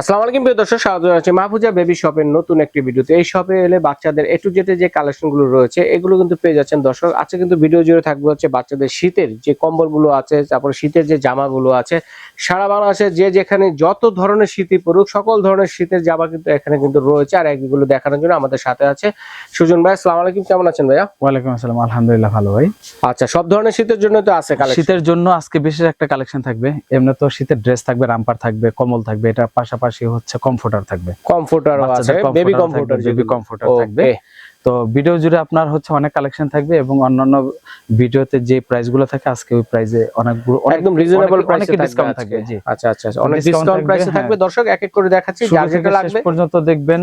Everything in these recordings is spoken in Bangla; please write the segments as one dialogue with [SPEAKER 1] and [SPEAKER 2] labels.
[SPEAKER 1] আসসালামু আলাইকুম প্রিয় দর্শক স্বাগত জানাচ্ছি মাহফুজা বেবি শপের নতুন একটি ভিডিওতে। এই শপে এলে বাচ্চাদের এ টু জেডের যে কালেকশনগুলো রয়েছে এগুলো কিন্তু পেয়ে যাচ্ছেন দর্শক। আজকে কিন্তু ভিডিও জুড়ে থাকবে হচ্ছে বাচ্চাদের শীতের যে কম্বলগুলো আছে তারপরে শীতের যে জামাগুলো আছে। সারা বাংলাদেশে যে যেখানে যত ধরনের শীতই পড়ুক সকল ধরনের শীতের জামা কিন্তু এখানে কিন্তু রয়েছে। আর এগুলো দেখানোর জন্য আমাদের সাথে আছে সুজন ভাই। আসসালামু আলাইকুম কেমন আছেন ভাইয়া?
[SPEAKER 2] ওয়ালাইকুম আসসালাম আলহামদুলিল্লাহ ভালো ভাই।
[SPEAKER 1] আচ্ছা সব ধরনের শীতের জন্য তো আছে কালেকশন
[SPEAKER 2] শীতের জন্য আজকে বিশেষ একটা কালেকশন থাকবে। এমনি তো শীতের ড্রেস থাকবে রামপার থাকবে কম্বল থাকবে এটা পাশাপাশি হচ্ছে কমফোর্টার থাকবে।
[SPEAKER 1] কমফোর্টারও আছে বেবি কমফোর্টার
[SPEAKER 2] বেবি কমফোর্টার থাকবে। তো ভিডিও জুড়ে আপনার হচ্ছে অনেক কালেকশন থাকবে এবং অন্যান্য ভিডিওতে যে প্রাইসগুলো থাকে আজকে ওই প্রাইসে অনেক
[SPEAKER 1] একদম রিজনেবল প্রাইসে
[SPEAKER 2] অনেক
[SPEAKER 1] ডিসকাউন্ট থাকবে
[SPEAKER 2] জি।
[SPEAKER 1] আচ্ছা আচ্ছা আচ্ছা। অনেক ডিসকাউন্ট প্রাইসে
[SPEAKER 2] হ্যাঁ।
[SPEAKER 1] থাকবে। দর্শক এক এক করে দেখাচ্ছি যার
[SPEAKER 2] থেকে
[SPEAKER 1] যেটা
[SPEAKER 2] শেষ
[SPEAKER 1] লাগবে।
[SPEAKER 2] পর্যন্ত দেখবেন।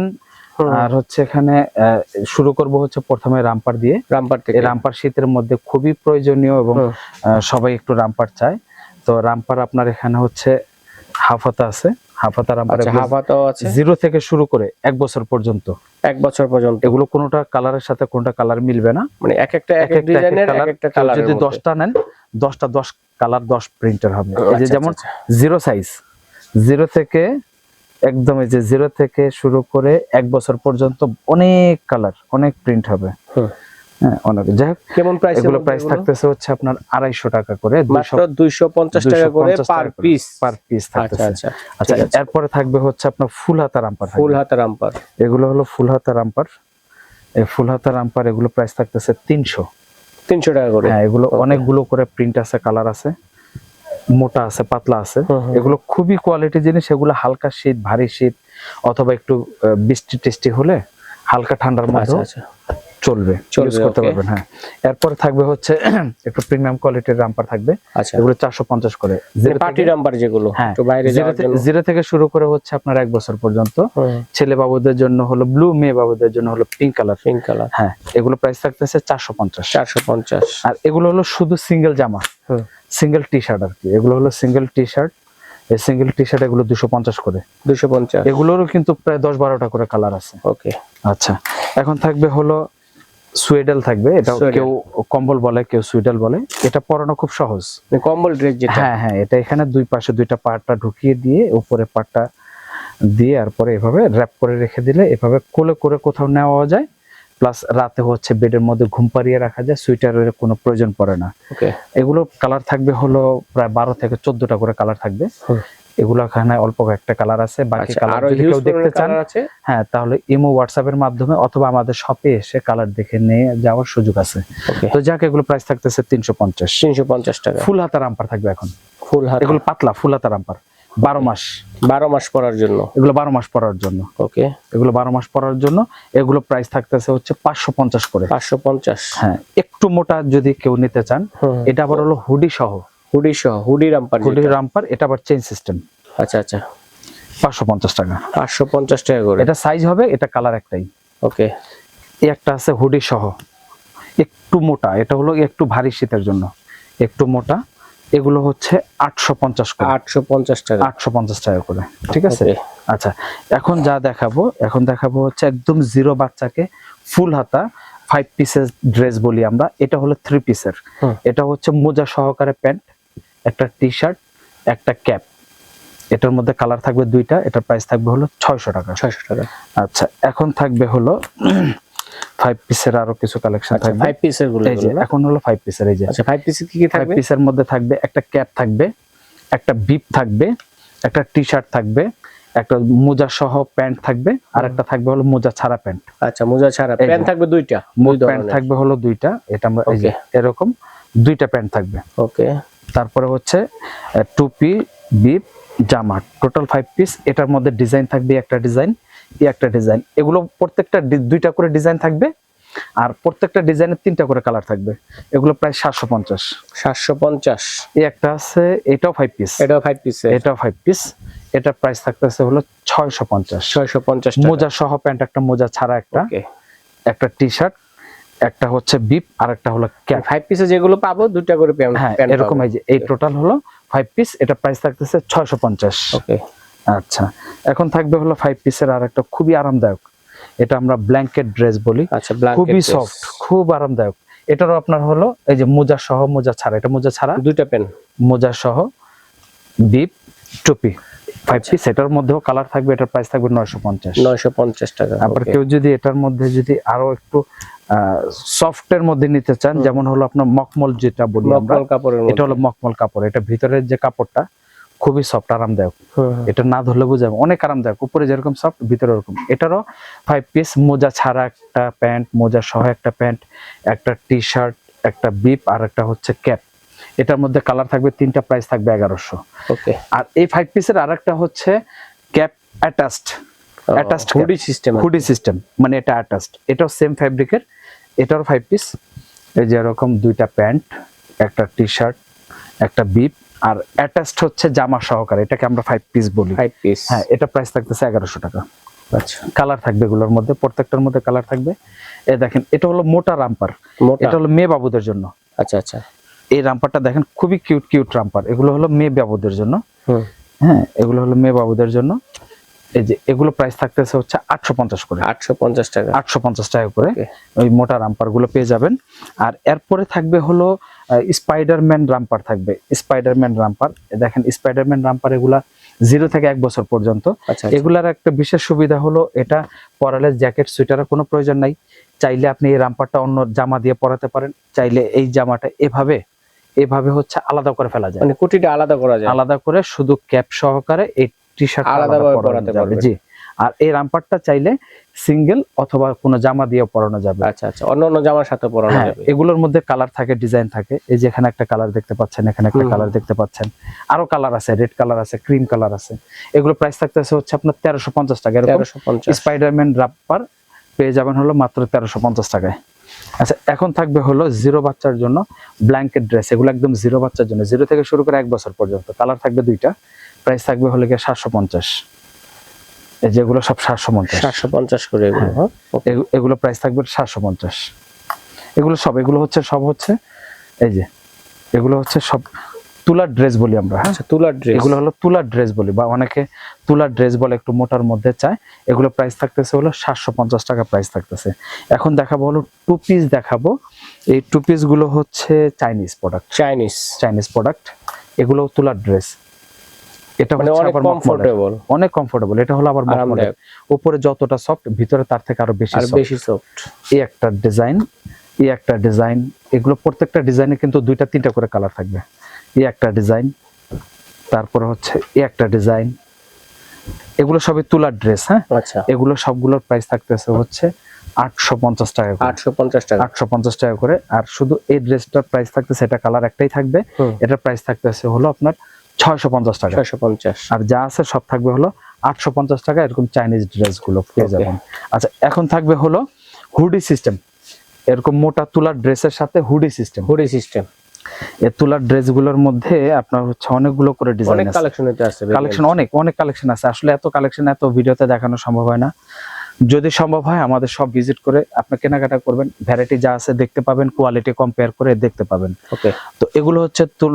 [SPEAKER 2] আর হচ্ছে এখানে শুরু করব হচ্ছে প্রথমে রামপার দিয়ে।
[SPEAKER 1] রামপার থেকে।
[SPEAKER 2] রামপার শীতের মধ্যে খুবই প্রয়োজনীয় এবং সবাই একটু রামপার চায়। তো রামপার আপনার এখানে হচ্ছে হাফাতা আছে। হাফাতা রামপার
[SPEAKER 1] আচ্ছা হাফাটাও আছে।
[SPEAKER 2] জিরো থেকে শুরু করে এক বছর পর্যন্ত।
[SPEAKER 1] এক বছর পর্যন্ত।
[SPEAKER 2] এগুলো কোনোটা কালারের সাথে কোনটা কালার মিলবে না।
[SPEAKER 1] মানে এক একটা এক এক ডিজাইনের এক একটা কালার
[SPEAKER 2] যদি দশটা নেন দশটা দশ কালার দশ প্রিন্টার হবে। এই যে
[SPEAKER 1] আচ্ছা,
[SPEAKER 2] যেমন জিরো সাইজ জিরো থেকে একদম এই যে জিরো থেকে শুরু করে এক বছর পর্যন্ত অনেক কালার অনেক প্রিন্ট হবে। যাই হোক
[SPEAKER 1] কেমন প্রাইস
[SPEAKER 2] এগুলো প্রাইস থাকতেছে হচ্ছে আপনার আড়াইশো টাকা করে
[SPEAKER 1] মাত্র 250 টাকা করে পার পিস
[SPEAKER 2] পার পিস
[SPEAKER 1] আচ্ছা
[SPEAKER 2] থাকতেছে।
[SPEAKER 1] আচ্ছা
[SPEAKER 2] আচ্ছা এরপরে থাকবে হচ্ছে আপনার ফুল হাতা রামপার
[SPEAKER 1] ফুল হাতা রামপার
[SPEAKER 2] এগুলো হলো ফুল হাতা রামপার এই ফুল হাতা রামপার এগুলো প্রাইস থাকতেছে তিনশো।
[SPEAKER 1] 300 টাকা করে।
[SPEAKER 2] হ্যাঁ এগুলো অনেকগুলো করে প্রিন্ট আছে কালার আছে মোটা আছে পাতলা আছে। এগুলো খুবই কোয়ালিটি জিনিস এগুলো হালকা শীত ভারী শীত অথবা একটু বৃষ্টি টেস্টি হলে হালকা ঠান্ডার মধ্যে
[SPEAKER 1] আচ্ছা আচ্ছা।
[SPEAKER 2] চলবে ইউজ করতে পারবেন হ্যাঁ। এরপর থাকবে হচ্ছে একটু প্রিমিয়াম কোয়ালিটির রামপার থাকবে।
[SPEAKER 1] আচ্ছা।
[SPEAKER 2] এগুলো চারশো পঞ্চাশ করে। Zero
[SPEAKER 1] পার্টি রামপার যেগুলো
[SPEAKER 2] হ্যাঁ
[SPEAKER 1] একটু বাইরে
[SPEAKER 2] জিরো থেকে- শুরু করে হচ্ছে আপনার এক বছর পর্যন্ত। ছেলে বাবুদের জন্য হলো ব্লু মেয়ে বাবুদের জন্য হলো পিঙ্ক কালার
[SPEAKER 1] পিঙ্ক কালার
[SPEAKER 2] হ্যাঁ এগুলো প্রাইস থাকতেছে চারশো পঞ্চাশ।
[SPEAKER 1] 450
[SPEAKER 2] আর এগুলো হলো শুধু সিঙ্গেল জামা। সিঙ্গেল টি শার্ট আর কি। এগুলো হলো সিঙ্গেল টি শার্ট এই সিঙ্গেল টি শার্ট এগুলো দুশো পঞ্চাশ করে।
[SPEAKER 1] 250
[SPEAKER 2] এগুলোরও কিন্তু প্রায় দশ বারোটা করে কালার আছে।
[SPEAKER 1] ওকে
[SPEAKER 2] আচ্ছা এখন থাকবে হলো সুয়েডেল থাকবে এটা কেউ কম্বল বলে কেউ সুইডেল বলে। এটা পরানো খুব সহজ।
[SPEAKER 1] কম্বল ড্রেস যেটা।
[SPEAKER 2] হ্যাঁ হ্যাঁ এটা এখানে দুই পাশে দুইটা পাটটা ঢুকিয়ে দিয়ে উপরে পাটটা দিয়ে আর পরে এভাবে র্যাপ করে রেখে দিলে এভাবে কোলে করে কোথাও নেওয়া যায়। প্লাস রাতে হচ্ছে বেডের মধ্যে ঘুম পাড়িয়ে রাখা যায় সুইটারের কোনো প্রয়োজন পড়ে না।
[SPEAKER 1] ওকে
[SPEAKER 2] এগুলো কালার থাকবে হলো প্রায় বারো থেকে চোদ্দটা করে কালার থাকবে। এগুলো এখানে অল্প একটা কালার আছে বাকি
[SPEAKER 1] আচ্ছা
[SPEAKER 2] কালার
[SPEAKER 1] আরও
[SPEAKER 2] যদি কেউ দেখতে চান হ্যাঁ তাহলে ইমো হোয়াটসঅ্যাপের মাধ্যমে অথবা আমাদের শপে এসে কালার দেখে নিয়ে যাওয়ার সুযোগ আছে। তো যাক এগুলো প্রাইস থাকতেছে তিনশো পঞ্চাশ।
[SPEAKER 1] 350 টাকা।
[SPEAKER 2] ফুল হাতা রামপার থাকবে এখন।
[SPEAKER 1] ফুল হাতা
[SPEAKER 2] এগুলো পাতলা ফুল হাতা রামপার বারো মাস।
[SPEAKER 1] 12 মাস পরার জন্য।
[SPEAKER 2] এগুলো বারো মাস পরার জন্য।
[SPEAKER 1] ওকে
[SPEAKER 2] এগুলো বারো মাস পরার জন্য। এগুলো প্রাইস থাকতেছে হচ্ছে পাঁচশো পঞ্চাশ করে।
[SPEAKER 1] 550
[SPEAKER 2] হ্যাঁ একটু মোটা যদি কেউ নিতে চান এটা আবার হলো হুডি সহ।
[SPEAKER 1] হুডি সহ হুডি রামপার
[SPEAKER 2] হুডি। রামপার এটা আবার চেইন সিস্টেম
[SPEAKER 1] আচ্ছা আচ্ছা।
[SPEAKER 2] পাঁচশো পঞ্চাশ টাকা।
[SPEAKER 1] 550 টাকা করে।
[SPEAKER 2] এটা সাইজ হবে এটা কালার একটাই।
[SPEAKER 1] ওকে।
[SPEAKER 2] এই একটা আছে হুডি সহ। একটু মোটা এটা হলো একটু ভারী শীতের জন্য। একটু মোটা এগুলো হচ্ছে আটশো পঞ্চাশ করে।
[SPEAKER 1] 850 টাকা।
[SPEAKER 2] আটশো পঞ্চাশ টাকা করে ঠিক আছে? আচ্ছা এখন যা দেখাবো এখন দেখাবো হচ্ছে একদম জিরো বাচ্চাকে ফুল হাতা ফাইভ পিসের ড্রেস বলি আমরা এটা হলো থ্রি পিসের এটা হচ্ছে মোজা সহকারে প্যান্ট একটা টি শার্ট একটা ক্যাপ এটার মধ্যে কালার থাকবে দুইটা এটার প্রাইস থাকবে হলো ছয়শো টাকা।
[SPEAKER 1] 600 টাকা।
[SPEAKER 2] আচ্ছা এখন থাকবে হলো ফাইভ পিসের আরও কিছু কালেকশন
[SPEAKER 1] আচ্ছা
[SPEAKER 2] থাকবে।
[SPEAKER 1] 5 পিসেরগুলো
[SPEAKER 2] এই যে এখন হলো ফাইভ পিসের এই যে।
[SPEAKER 1] আচ্ছা 5 পিসে কি কি থাকবে?
[SPEAKER 2] পিসের মধ্যে থাকবে একটা ক্যাপ থাকবে একটা বিপ থাকবে একটা টি শার্ট থাকবে একটা মোজা সহ প্যান্ট থাকবে আর একটা থাকবে হলো মোজা ছাড়া প্যান্ট।
[SPEAKER 1] আচ্ছা মোজা ছাড়া প্যান্ট থাকবে দুইটা দুই
[SPEAKER 2] প্যান্ট থাকবে হলো দুইটা এটা আমরা এরকম দুইটা প্যান্ট থাকবে।
[SPEAKER 1] ওকে।
[SPEAKER 2] তারপরে হচ্ছে টুপি বিপ জামা টোটাল ফাইভ পিস এটার মধ্যে ডিজাইন থাকবে একটা ডিজাইন এই একটা ডিজাইন এগুলো প্রত্যেকটা দুইটা করে ডিজাইন থাকবে আর প্রত্যেকটা ডিজাইনের তিনটা করে কালার থাকবে। এগুলো প্রায় সাতশো পঞ্চাশ।
[SPEAKER 1] 750
[SPEAKER 2] এই একটা আছে এটাও ফাইভ পিস
[SPEAKER 1] এটাও ফাইভ পিস
[SPEAKER 2] এটাও ফাইভ পিস এটা প্রাইস থাকতেছে হলো ছয়শো পঞ্চাশ।
[SPEAKER 1] ছয়শো পঞ্চাশ
[SPEAKER 2] মোজা সহ প্যান্ট একটা মোজা ছাড়া একটা। একটা টি শার্ট একটা হচ্ছে বিপ আর একটা হলো ক্যাপ
[SPEAKER 1] 5 পিসে যেগুলো পাবো দুইটা করে প্যান্ট
[SPEAKER 2] হ্যাঁ এরকম এই যে এই টোটাল হলো ফাইভ পিস এটা প্রাইস থাকতেছে ছয়শো পঞ্চাশ।
[SPEAKER 1] ওকে
[SPEAKER 2] আচ্ছা এখন থাকবে হলো ফাইভ পিসের আর একটা খুবই আরামদায়ক। এটা আমরা ব্ল্যাঙ্কেট ড্রেস বলি।
[SPEAKER 1] আচ্ছা
[SPEAKER 2] খুবই সফট খুব আরামদায়ক। এটারও আপনার হলো এই যে মোজা সহ মোজা ছাড়া। এটা মোজা ছাড়া?
[SPEAKER 1] দুইটা প্যান্ট
[SPEAKER 2] মোজা সহ বিপ টুপি। ফাইভ পিস এটার মধ্যেও কালার থাকবে এটার প্রাইস থাকবে নয়শো পঞ্চাশ।
[SPEAKER 1] নয়শো পঞ্চাশ টাকা
[SPEAKER 2] আবার কেউ যদি এটার মধ্যে যদি আরও একটু সফটের মধ্যে নিতে চান যেমন হলো আপনার মকমল যেটা বলি
[SPEAKER 1] মকমল কাপড়ের
[SPEAKER 2] এটা হলো মকমল কাপড়। এটা ভিতরের যে কাপড়টা খুবই সফট আরামদায়ক। এটা না ধরলে বোঝাবে অনেক আরামদায়ক। উপরে যেরকম সফট ভিতরে ওরকম। এটারও ফাইভ পিস মোজা ছাড়া একটা প্যান্ট মোজা সহ একটা প্যান্ট একটা টি শার্ট একটা বিপ আর একটা হচ্ছে ক্যাপ এটার মধ্যে কালার থাকবে তিনটা প্রাইস থাকবে এগারোশো।
[SPEAKER 1] ওকে
[SPEAKER 2] আর এই ফাইভ পিসের আর একটা হচ্ছে cap attached cap.
[SPEAKER 1] Hoodie system
[SPEAKER 2] hoodie system মানে এটা অ্যাটাচড এটাও সেম ফ্যাব্রিকের এটাও ফাইভ পিস এই যে এরকম দুইটা প্যান্ট একটা টি শার্ট একটা বিপ আর অ্যাটাচড হচ্ছে জামা সহকারে এটাকে আমরা ফাইভ পিস বলি।
[SPEAKER 1] ফাইভ পিস
[SPEAKER 2] হ্যাঁ এটা প্রাইস থাকতেছে এগারোশো টাকা।
[SPEAKER 1] আচ্ছা।
[SPEAKER 2] কালার থাকবে এগুলোর মধ্যে প্রত্যেকটার মধ্যে কালার থাকবে। এ দেখেন এটা হলো মোটা রাম্পার। এটা হলো মেয়ে বাবুদের জন্য।
[SPEAKER 1] আচ্ছা আচ্ছা।
[SPEAKER 2] এই রাম্পারটা দেখেন খুবই কিউট কিউট রাম্পার এগুলো হলো মেয়ে বাবুদের জন্য। হ্যাঁ এগুলো হলো মেয়ে বাবুদের জন্য। এই যে এগুলো প্রাইস থাকতেছে হচ্ছে আটশো পঞ্চাশ করে।
[SPEAKER 1] আটশো পঞ্চাশ টাকা।
[SPEAKER 2] আটশো পঞ্চাশ টাকা করে ওই মোটা রাম্পারগুলো পেয়ে যাবেন। আর এরপরে থাকবে হলো স্পাইডারম্যান রাম্পার থাকবে। স্পাইডারম্যান রাম্পার দেখেন স্পাইডারম্যান রাম্পার এগুলা জিরো থেকে এক বছর পর্যন্ত।
[SPEAKER 1] আচ্ছা
[SPEAKER 2] এগুলার একটা বিশেষ সুবিধা হলো এটা পরালে জ্যাকেট সুইটারের কোনো প্রয়োজন নাই। চাইলে আপনি এই রাম্পারটা অন্য জামা দিয়ে পরাতে পারেন। চাইলে এই জামাটা এভাবে এভাবে হচ্ছে আলাদা করে ফেলা যায়।
[SPEAKER 1] মানে কুটিটা আলাদা করা যায়।
[SPEAKER 2] আলাদা করে শুধু ক্যাপ সহকারে এই টি শার্ট
[SPEAKER 1] আলাদাভাবে পরাতে পারবেন।
[SPEAKER 2] জি। আর এই রাম্পারটা চাইলে সিঙ্গেল অথবা কোনো জামা দিয়ে পরানো যাবে।
[SPEAKER 1] আচ্ছা আচ্ছা। অন্য অন্য জামার সাথে পরানো
[SPEAKER 2] হ্যাঁ
[SPEAKER 1] যাবে।
[SPEAKER 2] এগুলোর মধ্যে কালার থাকে ডিজাইন থাকে। এই যে এখানে একটা কালার দেখতে পাচ্ছেন এখানে একটা কালার দেখতে পাচ্ছেন। আরও কালার আছে রেড কালার আছে ক্রিম কালার আছে। এগুলো প্রাইস থাকতেছে হচ্ছে আপনার তেরোশো পঞ্চাশ টাকা। স্পাইডারম্যান রাপ্পার পেয়ে যাবেন হলো মাত্র তেরোশো পঞ্চাশ টাকায়। আচ্ছা এখন থাকবে হলো জিরো বাচ্চার জন্য ব্ল্যাঙ্কেট ড্রেস এগুলো একদম জিরো বাচ্চার জন্য জিরো থেকে শুরু করে এক বছর পর্যন্ত। কালার থাকবে দুইটা প্রাইস থাকবে হলো গিয়ে সাতশো পঞ্চাশ। এই যেগুলো সব সাতশো পঞ্চাশ।
[SPEAKER 1] সাতশো পঞ্চাশ করে এগুলো হ্যাঁ।
[SPEAKER 2] এগুলো প্রাইস থাকবে সাতশো পঞ্চাশ। এগুলো সব এগুলো হচ্ছে সব হচ্ছে এই যে এগুলো হচ্ছে সব তুলার ড্রেস বলি আমরা হ্যাঁ?
[SPEAKER 1] আচ্ছা তুলার ড্রেস।
[SPEAKER 2] এগুলো হলো তুলার ড্রেস বলি বা অনেকে তুলার ড্রেস বলে একটু মোটার মধ্যে চায়। এগুলো প্রাইস থাকতেছে হলো সাতশো পঞ্চাশ টাকা প্রাইস থাকতেছে। এখন দেখাবো হলো টু পিস দেখাবো। এই টু পিসগুলো হচ্ছে Chinese product
[SPEAKER 1] Chinese
[SPEAKER 2] Chinese product এগুলো তুলার ড্রেস। এটা
[SPEAKER 1] মানে
[SPEAKER 2] হচ্ছে আবার
[SPEAKER 1] কমফোর্টেবল
[SPEAKER 2] অনেক কমফোর্টেবল এটা হলো আবার মখমলের উপরে যতটা সফট ভিতরে তার থেকে আরও বেশি soft।
[SPEAKER 1] বেশি সফট
[SPEAKER 2] এই একটা ডিজাইন এই একটা ডিজাইন এগুলো প্রত্যেকটা ডিজাইনে কিন্তু দুইটা তিনটা করে কালার থাকবে। এই একটা ডিজাইন তারপরে হচ্ছে এই একটা ডিজাইন। এগুলো সবই তুলার ড্রেস হ্যাঁ?
[SPEAKER 1] আচ্ছা।
[SPEAKER 2] এগুলো সবগুলোর প্রাইস থাকতেছে হচ্ছে আটশো পঞ্চাশ টাকা করে।
[SPEAKER 1] আটশো পঞ্চাশ টাকা।
[SPEAKER 2] আটশো পঞ্চাশ টাকা করে। আর শুধু এই ড্রেসটার প্রাইস থাকতেছে এটা কালার একটাই থাকবে। এটার প্রাইস থাকতেছে হলো আপনার ছয়শো পঞ্চাশ টাকা।
[SPEAKER 1] ছয়শো পঞ্চাশ।
[SPEAKER 2] আর যা আছে সব থাকবে হলো আটশো পঞ্চাশ টাকা এরকম চাইনিজ ড্রেসগুলো পেয়ে যাবেন। আচ্ছা এখন থাকবে হলো হুডি সিস্টেম এরকম মোটা তুলার ড্রেসের সাথে হুডি সিস্টেম
[SPEAKER 1] হুডি সিস্টেম
[SPEAKER 2] এই তুলার ড্রেসগুলোর মধ্যে আপনার হচ্ছে অনেকগুলো করে ডিজাইন
[SPEAKER 1] অনেক কালেকশন আছে
[SPEAKER 2] কালেকশন অনেক অনেক কালেকশন আছে। আসলে এত কালেকশন এত ভিডিওতে দেখানো সম্ভব হয় না। যদি সম্ভব হয় আমাদের সব ভিজিট করে আপনি কেনাকাটা করবেন। ভ্যারাইটি যা আছে দেখতে পাবেন কোয়ালিটি কম্পেয়ার করে দেখতে পাবেন।
[SPEAKER 1] ওকে
[SPEAKER 2] তো এগুলো হচ্ছে তুল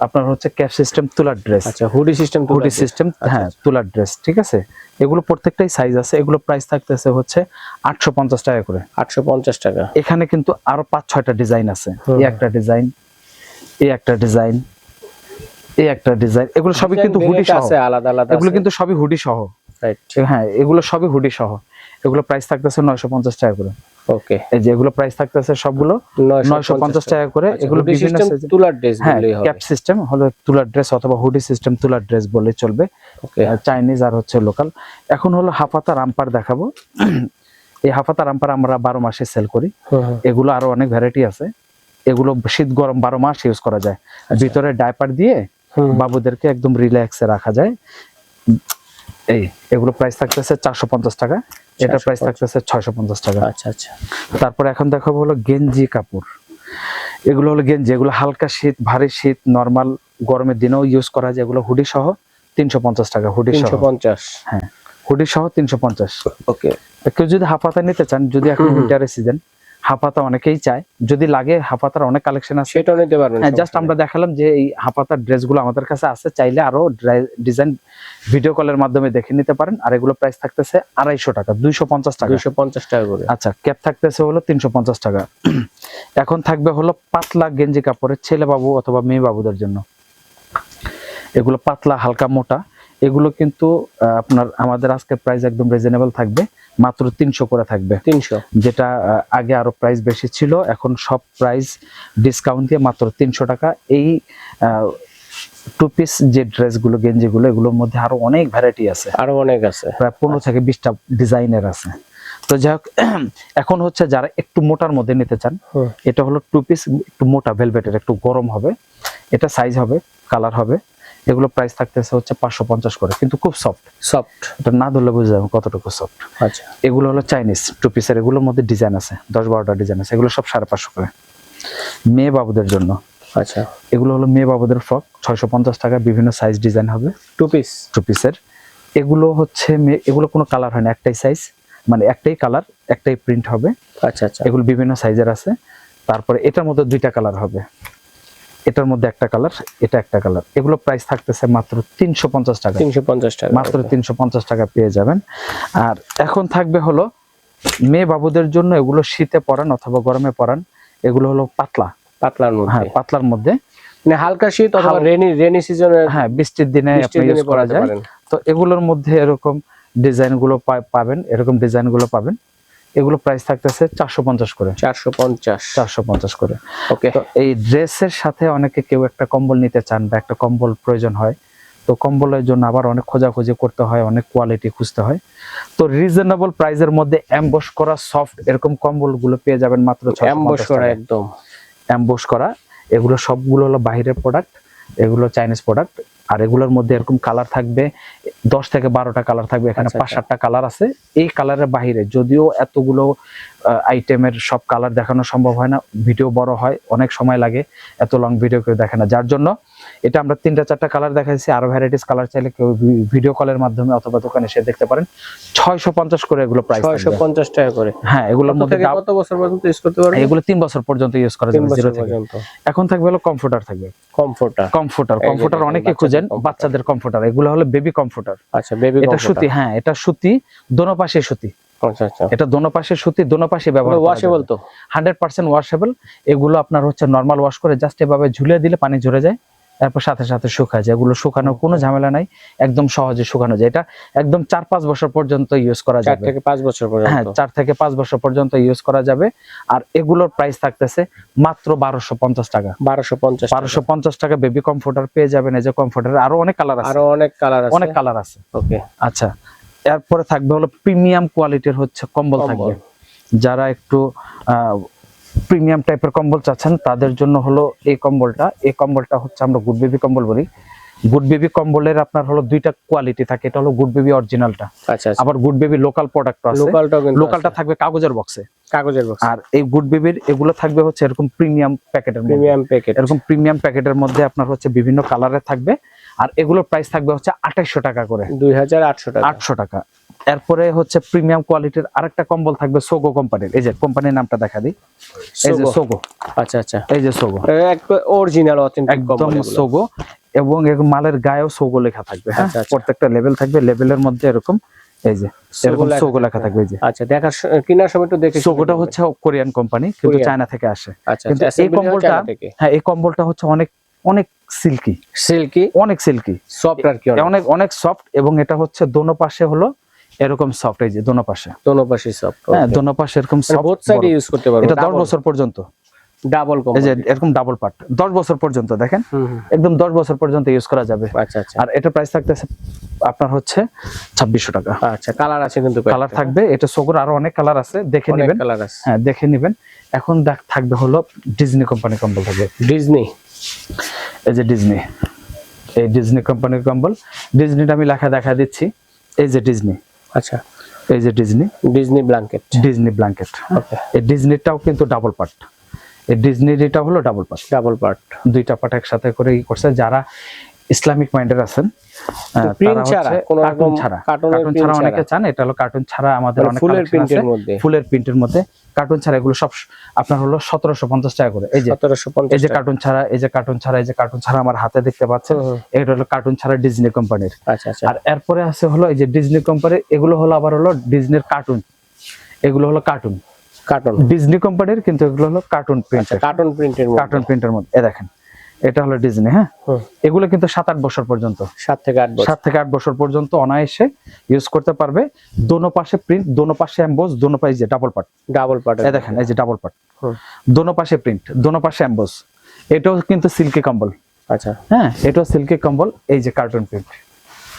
[SPEAKER 2] আপনার হচ্ছে ক্যাপ সিস্টেম তুলার ড্রেস
[SPEAKER 1] আচ্ছা হুডি সিস্টেম
[SPEAKER 2] হুডি সিস্টেম
[SPEAKER 1] আচ্ছা,
[SPEAKER 2] হ্যাঁ তুলার ড্রেস ঠিক আছে? এগুলো প্রত্যেকটাই সাইজ আছে। এগুলো প্রাইস থাকতেছে হচ্ছে আটশো পঞ্চাশ টাকা করে।
[SPEAKER 1] আটশো পঞ্চাশ টাকা।
[SPEAKER 2] এখানে কিন্তু আরও পাঁচ ছয়টা ডিজাইন আছে এই একটা ডিজাইন এই একটা ডিজাইন এই একটা ডিজাইন এগুলো সবই কিন্তু হুডি সহ।
[SPEAKER 1] আছে আলাদা আলাদা
[SPEAKER 2] এগুলো কিন্তু সবই হুডি সহ।
[SPEAKER 1] রাইট
[SPEAKER 2] হ্যাঁ এগুলো সবই হুডি সহ। এগুলো প্রাইস থাকতেছে নয়শো পঞ্চাশ টাকা করে।
[SPEAKER 1] ওকে
[SPEAKER 2] এই যে এগুলো প্রাইস থাকতেছে সবগুলো নয়শো পঞ্চাশ টাকা করে। এগুলো বিভিন্ন
[SPEAKER 1] সিস্টেম তুলার ড্রেস
[SPEAKER 2] হ্যাঁ ক্যাপ সিস্টেম হলো তুলার ড্রেস অথবা হুডি সিস্টেম তুলার ড্রেস বলে চলবে।
[SPEAKER 1] ওকে
[SPEAKER 2] চাইনিজ আর হচ্ছে লোকাল এখন হলো হাফাতা রামপার দেখাবো। এই হাফাতা রামপার আমরা বারো মাসে সেল করি। এগুলো আরও অনেক ভ্যারাইটি আছে। এগুলো শীত গরম বারো মাস ইউজ করা যায়। ভিতরে ডাইপার দিয়ে বাবুদেরকে একদম রিল্যাক্সে রাখা যায়। এই এগুলো প্রাইস থাকতেছে চারশো পঞ্চাশ টাকা। এটা প্রাইস
[SPEAKER 1] 450
[SPEAKER 2] থাকতেছে ছয়শো পঞ্চাশ টাকা।
[SPEAKER 1] আচ্ছা আচ্ছা।
[SPEAKER 2] তারপর এখন দেখাবো হলো গেঞ্জি কাপড়। এগুলো হলো গেঞ্জি এগুলো হালকা শীত ভারী শীত নর্মাল গরমের দিনেও ইউজ করা যায়। এগুলো হুডি সহ তিনশো পঞ্চাশ টাকা হুডি সহ।
[SPEAKER 1] পঞ্চাশ।
[SPEAKER 2] হ্যাঁ হুডি সহ তিনশো পঞ্চাশ।
[SPEAKER 1] ওকে
[SPEAKER 2] কেউ যদি হাফাতা নিতে চান যদি এখন উইন্টারের সিজন হাফাতা অনেকেই চায়। যদি লাগে হাফাতার অনেক কালেকশন আছে।
[SPEAKER 1] সেটাও নিতে পারবেন
[SPEAKER 2] হ্যাঁ জাস্ট আমরা দেখালাম যে এই হাফাতার ড্রেসগুলো আমাদের কাছে আছে। চাইলে আরও ডিজাইন ভিডিও কলের মাধ্যমে দেখে নিতে পারেন। আর এগুলো প্রাইস থাকতেছে আড়াইশো টাকা দুইশো পঞ্চাশ টাকা।
[SPEAKER 1] দুইশো পঞ্চাশ টাকা করে।
[SPEAKER 2] আচ্ছা ক্যাপ থাকতেছে হলো তিনশো পঞ্চাশ টাকা। এখন থাকবে হলো পাতলা গেঞ্জি কাপড়ের ছেলে বাবু অথবা মেয়ে বাবুদের জন্য। এগুলো পাতলা হালকা মোটা। এগুলো কিন্তু আপনার আমাদের আজকে প্রাইস একদম রিজনেবল থাকবে। মাত্র তিনশো করে থাকবে।
[SPEAKER 1] তিনশো।
[SPEAKER 2] যেটা আগে আরও প্রাইস বেশি ছিল এখন সব প্রাইস ডিসকাউন্ট দিয়ে মাত্র তিনশো টাকা। এই টু পিস যে ড্রেসগুলো গেঞ্জিগুলো এগুলোর মধ্যে আরও অনেক ভ্যারাইটি আছে।
[SPEAKER 1] আরও অনেক আছে।
[SPEAKER 2] প্রায় পনেরো থেকে বিশটা ডিজাইনের আছে। তো যাই হোক এখন হচ্ছে যারা একটু মোটার মধ্যে নিতে চান এটা হলো টু পিস একটু মোটা ভেলভেটের একটু গরম হবে। এটা সাইজ হবে কালার হবে। এগুলো প্রাইস থাকতেছে হচ্ছে পাঁচশো পঞ্চাশ করে কিন্তু খুব সফট
[SPEAKER 1] সফট
[SPEAKER 2] এটা না ধরলে বুঝে যাবেন কতটুকু সফট
[SPEAKER 1] আচ্ছা।
[SPEAKER 2] এগুলো হলো চাইনিজ টু পিসের এগুলোর মধ্যে ডিজাইন আছে দশ বারোটা ডিজাইন আছে এগুলো সব সাড়ে পাঁচশো করে। মেয়ে বাবুদের জন্য।
[SPEAKER 1] আচ্ছা।
[SPEAKER 2] এগুলো হলো মেয়ে বাবুদের ফ্রক ছয়শো পঞ্চাশ টাকা বিভিন্ন সাইজ ডিজাইন হবে।
[SPEAKER 1] টু পিস
[SPEAKER 2] টু পিসের এগুলো হচ্ছে মে- এগুলো কোনো কালার হয় না একটাই সাইজ মানে একটাই কালার একটাই প্রিন্ট হবে।
[SPEAKER 1] আচ্ছা আচ্ছা।
[SPEAKER 2] এগুলো বিভিন্ন সাইজের আছে। তারপরে এটার মধ্যে দুইটা কালার হবে। এটার মধ্যে একটা কালার এটা একটা কালার। এগুলো প্রাইস থাকতেছে মাত্র তিনশো পঞ্চাশ টাকা।
[SPEAKER 1] তিনশো পঞ্চাশ টাকা
[SPEAKER 2] মাত্র তিনশো পঞ্চাশ টাকা পেয়ে যাবেন। আর এখন থাকবে হলো মেয়ে বাবুদের জন্য এগুলো শীতে পরান অথবা গরমে পরান এগুলো হলো পাতলা।
[SPEAKER 1] পাতলার
[SPEAKER 2] হ্যাঁ
[SPEAKER 1] মধ্যে
[SPEAKER 2] পাতলার মধ্যে।
[SPEAKER 1] মানে হালকা শীত অথবা রেনি রেনি সিজনে
[SPEAKER 2] হ্যাঁ বৃষ্টির দিনে আপনি ইউজ করা যায়। তো এগুলোর মধ্যে এরকম ডিজাইনগুলো পাবেন এরকম ডিজাইনগুলো পাবেন। এগুলো প্রাইস থাকতেছে চারশো পঞ্চাশ করে।
[SPEAKER 1] চারশো পঞ্চাশ।
[SPEAKER 2] চারশো পঞ্চাশ করে।
[SPEAKER 1] ওকে
[SPEAKER 2] তো এই ড্রেসের সাথে অনেকে কেউ একটা কম্বল নিতে চান বা একটা কম্বল প্রয়োজন হয় তো কম্বলের জন্য আবার অনেক খোঁজাখুঁজি করতে হয় অনেক কোয়ালিটি খুঁজতে হয়। তো রিজনেবল প্রাইসের মধ্যে অ্যাম্বস করা সফট এরকম কম্বলগুলো পেয়ে যাবেন মাত্র
[SPEAKER 1] অ্যাম্বস করা একদম।
[SPEAKER 2] অ্যাম্বস করা এগুলো সবগুলো হলো বাইরের প্রোডাক্ট এগুলো চাইনিজ প্রোডাক্ট আর এগুলোর মধ্যে এরকম কালার থাকবে দশ থেকে বারোটা কালার থাকবে এখানে পাঁচ সাতটা কালার আছে। এই কালারের বাইরে যদিও এতগুলো আইটেমের সব কালার দেখানো সম্ভব হয় না ভিডিও বড় হয় অনেক সময় লাগে এত লং ভিডিও কেউ দেখে না। যার জন্য এটা আমরা তিনটা চারটা কালার দেখাইছি আরও ভ্যারাইটিস কালার চাইলে কেউ ভিডিও কলের মাধ্যমে অথবা দোকানে এসে দেখতে পারেন। ছয়শো পঞ্চাশ করে এগুলো প্রাইস
[SPEAKER 1] ছয়শো পঞ্চাশ টাকা করে।
[SPEAKER 2] হ্যাঁ এগুলোর মধ্যে
[SPEAKER 1] কত বছর পর্যন্ত ইউজ করতে পারবেন?
[SPEAKER 2] এগুলো তিন বছর পর্যন্ত ইউজ করা যাবে এখন থাকবে হলো কমফোর্টার থাকবে।
[SPEAKER 1] কমফোর্টার
[SPEAKER 2] কমফোর্টার কমফোর্টার অনেকে
[SPEAKER 1] বাচ্চাদের
[SPEAKER 2] খুঁজেন বাচ্চাদের কমফোর্টার এগুলো হলো বেবি কমফোর্টার
[SPEAKER 1] আচ্ছা বেবি
[SPEAKER 2] এটা সুতি হ্যাঁ এটা সুতি দোনো পাশে সুতি।
[SPEAKER 1] আচ্ছা আচ্ছা।
[SPEAKER 2] এটা দোনো পাশে সুতি দোনো পাশে ব্যবহার
[SPEAKER 1] ওয়াশেবল তো?
[SPEAKER 2] হান্ড্রেড পার্সেন্ট ওয়াশেবল এগুলো আপনার হচ্ছে নর্মাল ওয়াশ করে জাস্ট এভাবে ঝুলিয়ে দিলে পানি ঝরে যায়। তারপর সাথে সাথে শুকায় যায়। এগুলো শুকানোর কোনো ঝামেলা নাই একদম সহজে শুকানো যায়। এটা একদম চার পাঁচ বছর পর্যন্ত ইউজ করা যাবে।
[SPEAKER 1] থেকে পাঁচ বছর
[SPEAKER 2] হ্যাঁ
[SPEAKER 1] পর্যন্ত
[SPEAKER 2] চার থেকে পাঁচ বছর পর্যন্ত ইউজ করা যাবে। আর এগুলোর প্রাইস থাকতেছে মাত্র বারোশো পঞ্চাশ টাকা।
[SPEAKER 1] বারোশো পঞ্চাশ
[SPEAKER 2] বারোশো পঞ্চাশ টাকা বেবি কমফোর্টার পেয়ে যাবেন এই যে কমফোর্টার আরও অনেক কালার আছে।
[SPEAKER 1] আরও অনেক কালার আছে।
[SPEAKER 2] অনেক কালার আছে।
[SPEAKER 1] ওকে
[SPEAKER 2] আচ্ছা এরপরে থাকবে হলো প্রিমিয়াম কোয়ালিটির হচ্ছে কম্বল
[SPEAKER 1] কম্বল।
[SPEAKER 2] থাকবে। যারা একটু প্রিমিয়াম টাইপের কম্বল চাচ্ছেন তাদের জন্য হলো এই কম্বলটা। এই কম্বলটা হচ্ছে আমরা গুড বেবি কম্বল বলি। গুড বেবি কম্বলের আপনার হলো দুইটা কোয়ালিটি থাকে এটা হলো গুড বেবি অরিজিনালটা
[SPEAKER 1] আচ্ছা
[SPEAKER 2] আবার গুড বেবি লোকাল প্রোডাক্ট আছে। লোকালটা থাকবে কাগজের বক্সে
[SPEAKER 1] কাগজের বক্স
[SPEAKER 2] আর এই গুড বেবির এগুলো থাকবে হচ্ছে এরকম প্রিমিয়াম প্যাকেটের মধ্যে।
[SPEAKER 1] প্রিমিয়াম প্যাকেট
[SPEAKER 2] এরকম প্রিমিয়াম প্যাকেটের মধ্যে আপনার হচ্ছে বিভিন্ন কালারের থাকবে। আর এগুলোর প্রাইস থাকবে হচ্ছে আঠাইশশো টাকা করে।
[SPEAKER 1] দুই হাজার আটশো টাকা।
[SPEAKER 2] আটশো টাকা। এরপরে হচ্ছে প্রিমিয়াম কোয়ালিটির আরেকটা কম্বল থাকবে সোগো কোম্পানির এই যে কোম্পানির নামটা দেখা দিই। এই যে
[SPEAKER 1] সোগো। আচ্ছা আচ্ছা।
[SPEAKER 2] এই যে সোগো
[SPEAKER 1] অরিজিনাল অথেন্টিক
[SPEAKER 2] একদম সোগো এবং এর মালের গায়েও সোগো লেখা থাকবে হ্যাঁ?
[SPEAKER 1] আচ্ছা, আচ্ছা।
[SPEAKER 2] প্রত্যেকটা লেভেল থাকবে। লেভেলের মধ্যে এরকম এই যে এরকম সোগো লেখা থাকবে। যে।
[SPEAKER 1] আচ্ছা দেখার স- কেনার সময় একটু দেখে
[SPEAKER 2] সোগোটা হচ্ছে কোরিয়ান কোম্পানি কিন্তু চায়না থেকে আসে।
[SPEAKER 1] আচ্ছা
[SPEAKER 2] কিন্তু এই কম্বলটা হ্যাঁ এই কম্বলটা হচ্ছে অনেক অনেক সিল্কি।
[SPEAKER 1] সিল্কি?
[SPEAKER 2] অনেক সিল্কি।
[SPEAKER 1] সফট আর কি অনেক?
[SPEAKER 2] অনেক সফট এবং এটা হচ্ছে দোনো পাশে হলো এরকম সফট এই যে দোনো পাশে।
[SPEAKER 1] দোনো পাশে সফট
[SPEAKER 2] হ্যাঁ দোনো পাশে এরকম
[SPEAKER 1] বোথ
[SPEAKER 2] সফট
[SPEAKER 1] সাইডে ইউজ করতে পারব
[SPEAKER 2] এটা দশ বছর পর্যন্ত।
[SPEAKER 1] ডাবল কম
[SPEAKER 2] এই যে এরকম ডাবল পার্ট দশ বছর পর্যন্ত দেখেন। একদম দশ বছর পর্যন্ত ইউজ করা যাবে।
[SPEAKER 1] আচ্ছা আচ্ছা।
[SPEAKER 2] আর এটা প্রাইস থাকতেছে আপনার হচ্ছে ছাব্বিশশো টাকা।
[SPEAKER 1] আচ্ছা কালার আছে কিন্তু
[SPEAKER 2] কালার থাকবে এটা সোগোর আরও অনেক কালার আছে দেখে নেবেন।
[SPEAKER 1] কালার আছে।
[SPEAKER 2] হ্যাঁ দেখে নেবেন। এখন থাকবে হলো ডিজনি কোম্পানি কম্বল থাকবে।
[SPEAKER 1] ডিজনি
[SPEAKER 2] এই যে ডিজনি এই ডিজনি কোম্পানির কম্বল। ডিজনিটা আমি লেখা দেখা দিচ্ছি। এই যে ডিজনি
[SPEAKER 1] আচ্ছা।
[SPEAKER 2] এই যে Disney
[SPEAKER 1] Disney blanket
[SPEAKER 2] Disney blanket
[SPEAKER 1] okay
[SPEAKER 2] এই ডিজনিটাও কিন্তু ডাবল পার্ট এই ডিজনির এটা হলো ডাবল পার্ট
[SPEAKER 1] ডাবল পার্ট
[SPEAKER 2] দুইটা পার্ট একসাথে করে ই করছে। যারা ইসলামিক মাইন্ডের আছেন। কার্টুন ছাড়া অনেকে চান এটা হলো কার্টুন ছাড়া আমাদের
[SPEAKER 1] মানে
[SPEAKER 2] অনেক
[SPEAKER 1] ফুলের প্রিন্টের মধ্যে?
[SPEAKER 2] ফুলের প্রিন্টের মধ্যে কার্টুন ছাড়া এগুলো সব আপনার হলো সতেরোশো পঞ্চাশ টাকা করে। এই যে এই যে কার্টুন ছাড়া এই যে কার্টুন ছাড়া এই যে কার্টুন ছাড়া আমার হাতে দেখতে পাচ্ছেন। এটা হলো কার্টুন ছাড়া ডিজনি কোম্পানির
[SPEAKER 1] আচ্ছা আচ্ছা।
[SPEAKER 2] আর এরপরে আছে হলো এই যে ডিজনি কোম্পানির এগুলো হলো আবার হলো ডিজনির কার্টুন এগুলো হলো কার্টুন
[SPEAKER 1] কার্টুন
[SPEAKER 2] ডিজনি কোম্পানির কিন্তু এগুলো হলো কার্টুন প্রিন্টের
[SPEAKER 1] কার্টুন প্রিন্টের
[SPEAKER 2] কার্টুন প্রিন্টের মধ্যে। দেখেন এটা হলো ডিজনি হ্যাঁ? এগুলো কিন্তু সাত আট বছর পর্যন্ত।
[SPEAKER 1] সাত থেকে আট
[SPEAKER 2] সাত থেকে আট বছর পর্যন্ত অনায়াসে ইউজ করতে পারবে। দোনো পাশে প্রিন্ট দোনো পাশে এম্বোজ দোনো পাশে যে ডাবল পার্ট
[SPEAKER 1] ডাবল পার্ট
[SPEAKER 2] এই দেখেন এই যে ডাবল পার্ট দোনো পাশে প্রিন্ট দোনো পাশে এম্বোজ এটাও কিন্তু সিল্কি কম্বল
[SPEAKER 1] আচ্ছা।
[SPEAKER 2] হ্যাঁ এটাও সিল্কি কম্বল এই যে কার্টুন প্রিন্ট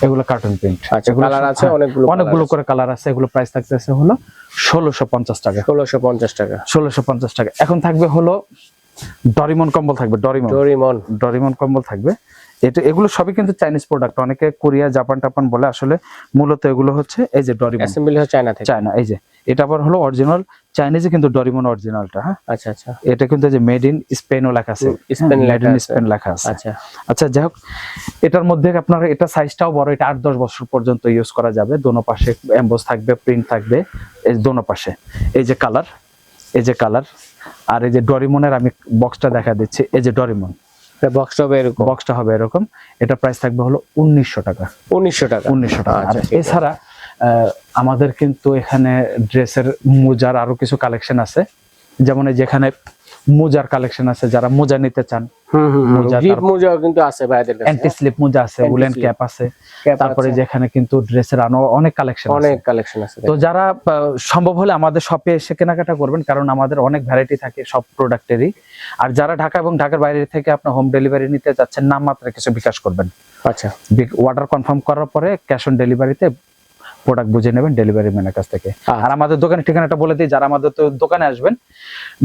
[SPEAKER 2] এগুলো কার্টুন প্রিন্ট
[SPEAKER 1] আচ্ছা কালার আছে অনেকগুলো
[SPEAKER 2] অনেকগুলো করে কালার আছে এগুলো প্রাইস থাকতেছে হলো ষোলোশো পঞ্চাশ টাকা।
[SPEAKER 1] ষোলোশো পঞ্চাশ টাকা।
[SPEAKER 2] ষোলোশো পঞ্চাশ টাকা। এখন থাকবে হলো ডরিমন কম্বল থাকবে ডরিমন।
[SPEAKER 1] ডোরিমন।
[SPEAKER 2] ডরিমন কম্বল থাকবে। এটা এগুলো সবই কিন্তু চাইনিজ প্রোডাক্ট অনেকে কোরিয়া জাপান টাপান বলে আসলে মূলত এগুলো হচ্ছে এই যে ডরিমন।
[SPEAKER 1] অ্যাসেম্বলি হয় চায়না থেকে।
[SPEAKER 2] চায়না এই যে। এটা আবার হলো অরিজিনাল চাইনিজে কিন্তু ডরিমন অরিজিনালটা হ্যাঁ?
[SPEAKER 1] আচ্ছা আচ্ছা।
[SPEAKER 2] এটা কিন্তু যে মেড ইন স্পেনও লেখা আছে।
[SPEAKER 1] স্পেন আছে।
[SPEAKER 2] স্পেন লেখা আছে।
[SPEAKER 1] আচ্ছা।
[SPEAKER 2] আচ্ছা যাই হোক এটার মধ্যে আপনার এটা সাইজটাও বড়। এটা আট দশ বছর পর্যন্ত ইউজ করা যাবে। দোনো পাশে এমবোস থাকবে প্রিন্ট থাকবে। এই দোনো পাশে। এই যে কালার এই যে কালার আর এই যে ডরিমনের আমি বক্সটা দেখা দিচ্ছি। এই যে ডরিমন।
[SPEAKER 1] বক্সটা হবে এরকম।
[SPEAKER 2] বক্সটা হবে এরকম। এটা প্রাইস থাকবে হলো উনিশশো টাকা।
[SPEAKER 1] উনিশশো টাকা।
[SPEAKER 2] উনিশশো টাকা।
[SPEAKER 1] আচ্ছা।
[SPEAKER 2] এছাড়া আহ, আমাদের কিন্তু এখানে ড্রেসের মোজার আরও কিছু কালেকশন আছে। যেমন এই যেখানে মোজার কালেকশন আছে যারা মোজা নিতে চান।
[SPEAKER 1] হুম হুম
[SPEAKER 2] মোজা,
[SPEAKER 1] জিপ
[SPEAKER 2] তারপর-
[SPEAKER 1] মোজাও কিন্তু আছে ভাইদের কাছে।
[SPEAKER 2] অ্যান্টি স্লিপ মোজা আছে উলেন ক্যাপ আছে। তারপরে যেখানে কিন্তু ড্রেসের আরও অনেক কালেকশন
[SPEAKER 1] অনেক কালেকশন আছে
[SPEAKER 2] তো যারা সম্ভব হলে আমাদের শপে এসে কেনাকাটা করবেন কারণ আমাদের অনেক ভ্যারাইটি থাকে সব প্রোডাক্টেরই আর যারা ঢাকা এবং ঢাকার বাইরে থেকে আপনার হোম ডেলিভারি নিতে যাচ্ছেন নাম মাত্র কিছু বিকাশ করবেন।
[SPEAKER 1] আচ্ছা।
[SPEAKER 2] অর্ডার কনফার্ম করার পরে ক্যাশ অন ডেলিভারিতে প্রোডাক্ট বুঝে নেবেন ডেলিভারি ম্যানের কাছ থেকে।
[SPEAKER 1] আচ্ছা।
[SPEAKER 2] আর আমাদের দোকানের ঠিকানাটা বলে দিই যারা আমাদের তো দোকানে আসবেন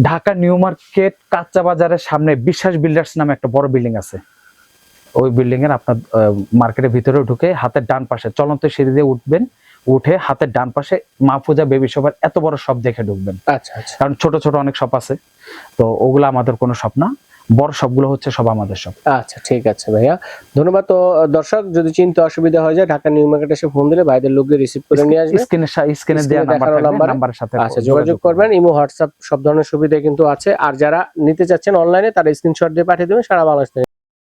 [SPEAKER 2] ঢাকা নিউ মার্কেট কাঁচা বাজারের সামনে বিশ্বাস বিল্ডার্স নামে একটা বড় বিল্ডিং আছে। ওই বিল্ডিং এর আপনার মার্কেটের ভিতরে ঢুকে হাতের ডান পাশে চলন্ত সিঁড়ি দিয়ে উঠবেন উঠে হাতের ডান পাশে মাহফুজা বেবি শপের এত বড় শপ দেখে ঢুকবেন।
[SPEAKER 1] আচ্ছা আচ্ছা।
[SPEAKER 2] কারণ ছোট ছোট অনেক শপ আছে তো ওগুলো আমাদের কোনো শপ না। বড় সবগুলো হচ্ছে সব আমাদের সব।
[SPEAKER 1] আচ্ছা ঠিক আছে ভাইয়া। ধন্যবাদ। তো দর্শক যদি চিন্তা অসুবিধা হয়ে যায় ঢাকা নিউ মার্কেট এসে ফোন দিলে ভাইদের লোককে রিসিভ করে নিয়ে আসবে।
[SPEAKER 2] স্ক্রিনে স্ক্রিনে দেওয়া নাম্বার নাম্বারের সাথে
[SPEAKER 1] আচ্ছা যোগাযোগ করবেন। ইমো হোয়াটসঅ্যাপ সব ধরনের সুবিধা কিন্তু আছে। আর যারা নিতে চাচ্ছেন অনলাইনে তারা স্ক্রিনশট দিয়ে পাঠিয়ে দেবেন সারা বাংলাদেশ